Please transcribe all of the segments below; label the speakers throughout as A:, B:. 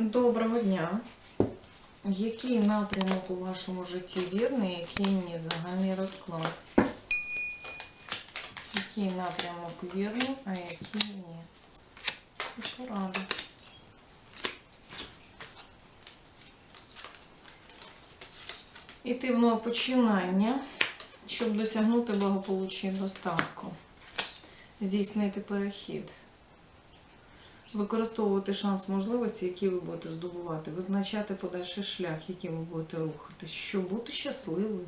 A: Доброго дня. Який напрямок у вашому житті вірний, який ні? Загальний розклад. Який напрямок вірний, а який ні? І Порада. Іти в нове починання, щоб досягнути благополуччя і достатку. Здійснити перехід використовувати шанс можливості, які ви будете здобувати, визначати подальший шлях, яким ви будете рухатись, щоб бути щасливим,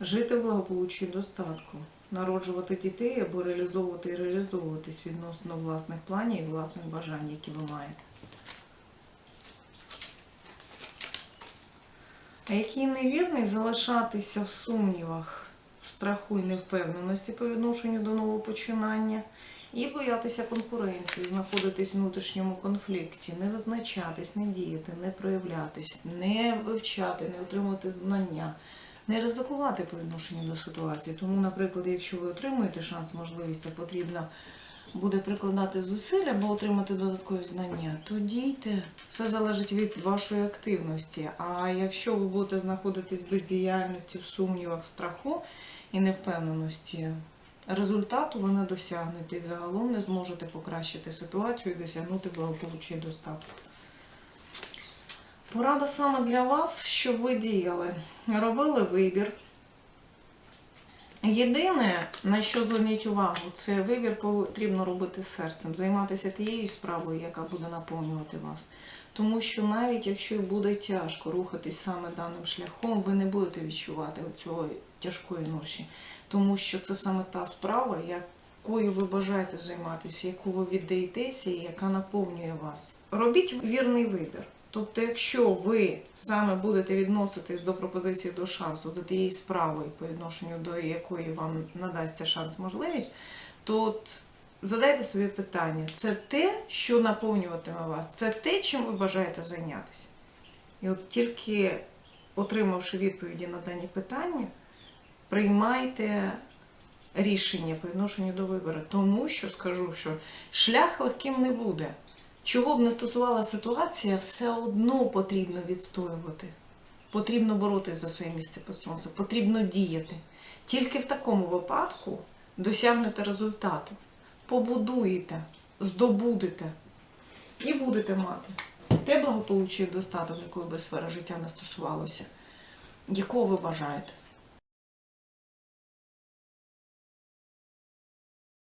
A: жити в благополуччі достатку, народжувати дітей або реалізовувати і реалізовуватись відносно власних планів і власних бажань, які ви маєте. А який невірний залишатися в сумнівах, в страху і невпевненості по відношенню до нового починання, і боятися конкуренції, знаходитись в внутрішньому конфлікті, не визначатись, не діяти, не проявлятись, не вивчати, не отримувати знання, не ризикувати по відношенню до ситуації. Тому, наприклад, якщо ви отримуєте шанс, можливість, це потрібно буде прикладати зусиль або отримати додаткові знання, то дійте. Все залежить від вашої активності. А якщо ви будете знаходитись в бездіяльності, в сумнівах, в страху і невпевненості, результату ви не досягнете і загалом не зможете покращити ситуацію і досягнути благополуччя і достатку. Порада саме для вас, щоб ви діяли, робили вибір. Єдине, на що зверніть увагу, це вибір потрібно робити серцем, займатися тією справою, яка буде наповнювати вас. Тому що навіть якщо буде тяжко рухатись саме даним шляхом, ви не будете відчувати цього тяжкої ноші. Тому що це саме та справа, якою ви бажаєте займатися, яку ви віддаєтеся і яка наповнює вас. Робіть вірний вибір. Тобто, якщо ви саме будете відноситись до пропозиції до шансу, до тієї справи, по відношенню до якої вам надасться шанс можливість, то от задайте собі питання: це те, що наповнюватиме вас, це те, чим ви бажаєте зайнятися. І от тільки отримавши відповіді на дані питання, приймайте рішення по відношенню до вибору. Тому що скажу, що шлях легким не буде. Чого б не стосувала ситуація, все одно потрібно відстоювати. Потрібно боротися за своє місце під сонцем, потрібно діяти. Тільки в такому випадку досягнете результату, побудуєте, здобудете і будете мати те благополуччя і достаток, якої би сфера життя не стосувалося, якого ви бажаєте.